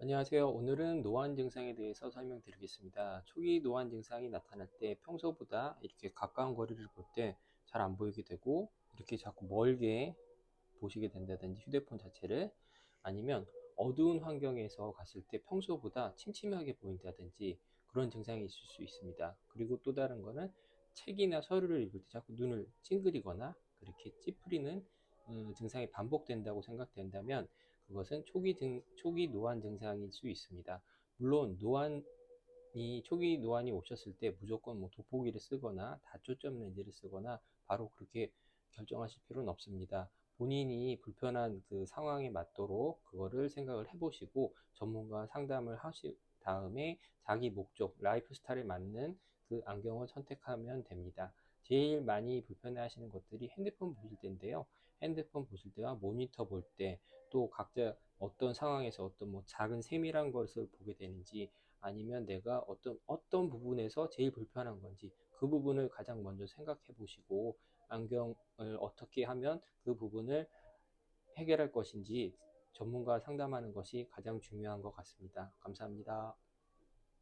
안녕하세요. 오늘은 노안 증상에 대해서 설명드리겠습니다. 초기 노안 증상이 나타날 때 평소보다 이렇게 가까운 거리를 볼 때 잘 안 보이게 되고 이렇게 자꾸 멀게 보시게 된다든지 휴대폰 자체를 아니면 어두운 환경에서 갔을 때 평소보다 침침하게 보인다든지 그런 증상이 있을 수 있습니다. 그리고 또 다른 거는 책이나 서류를 읽을 때 자꾸 눈을 찡그리거나 그렇게 찌푸리는 음, 증상이 반복된다고 생각된다면 그것은 초기 등, 초기 노안 증상일 수 있습니다. 물론 노안이 초기 노안이 오셨을 때 무조건 뭐 돋보기를 쓰거나 다초점 렌즈를 쓰거나 바로 그렇게 결정하실 필요는 없습니다. 본인이 불편한 그 상황에 맞도록 그거를 생각을 해보시고 전문가 상담을 하시 다음에 자기 목적, 라이프 스타일에 맞는 그 안경을 선택하면 됩니다. 제일 많이 불편해 하시는 것들이 핸드폰 보실 때인데요. 핸드폰 보실 때와 모니터 볼 때, 또 각자 어떤 상황에서 어떤 뭐 작은 세밀한 것을 보게 되는지, 아니면 내가 어떤, 어떤 부분에서 제일 불편한 건지, 그 부분을 가장 먼저 생각해 보시고, 안경을 어떻게 하면 그 부분을 해결할 것인지 전문가 상담하는 것이 가장 중요한 것 같습니다. 감사합니다.